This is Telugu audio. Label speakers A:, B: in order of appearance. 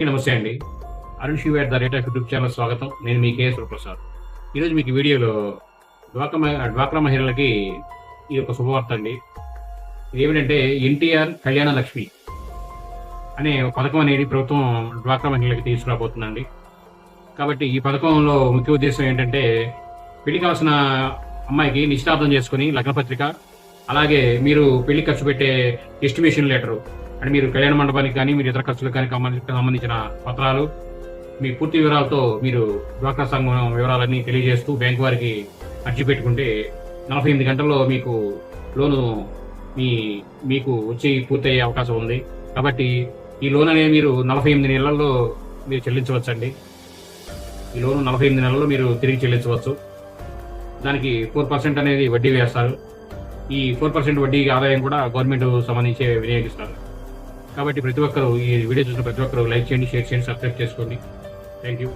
A: నమస్తే అండి. Arun Shiva at the rate of YouTube channel స్వాగతం. నేను మీ కేఎస్ ప్రసాద్ ఈరోజు మీకు వీడియోలో డ్వాక్రా డ్వాక్రా మహిళలకి ఇది ఒక శుభవార్త అండి. ఇది ఏమిటంటే ఎన్టీఆర్ కళ్యాణ లక్ష్మి అనే పథకం అనేది ప్రభుత్వం డ్వాక్రా మహిళలకి తీసుకురాబోతుందండి. కాబట్టి ఈ పథకంలో ముఖ్య ఉద్దేశం ఏంటంటే పెళ్ళి కావాల్సిన అమ్మాయికి నిశ్చితార్థం చేసుకుని లగ్నపత్రిక అలాగే మీరు పెళ్ళి ఖర్చు పెట్టే ఎస్టిమేషన్ లెటరు అంటే మీరు కళ్యాణ మండపానికి కానీ మీరు ఇతర ఖర్చులకు కానీ సంబంధించిన పత్రాలు మీ పూర్తి వివరాలతో మీరు డ్వాక్రా సంఘం వివరాలన్నీ తెలియజేస్తూ బ్యాంకు వారికి అర్జీ పెట్టుకుంటే నలభై ఎనిమిది గంటల్లో మీకు లోను మీ మీకు వచ్చి పూర్తయ్యే అవకాశం ఉంది. కాబట్టి ఈ లోన్ అనేది మీరు నలభై ఎనిమిది నెలల్లో మీరు చెల్లించవచ్చండి. ఈ లోను నలభై ఎనిమిది నెలల్లో మీరు తిరిగి చెల్లించవచ్చు. దానికి ఫోర్ పర్సెంట్ అనేది వడ్డీ వేస్తారు. ఈ ఫోర్ పర్సెంట్ వడ్డీ ఆదాయం కూడా గవర్నమెంట్ సంబంధించి వినియోగిస్తారు. కాబట్టి ప్రతి ఒక్కరు ఈ వీడియో చూసిన ప్రతి ఒక్కరు లైక్ చేయండి షేర్ చేయండి సబ్స్క్రైబ్ చేసుకోండి. Thank you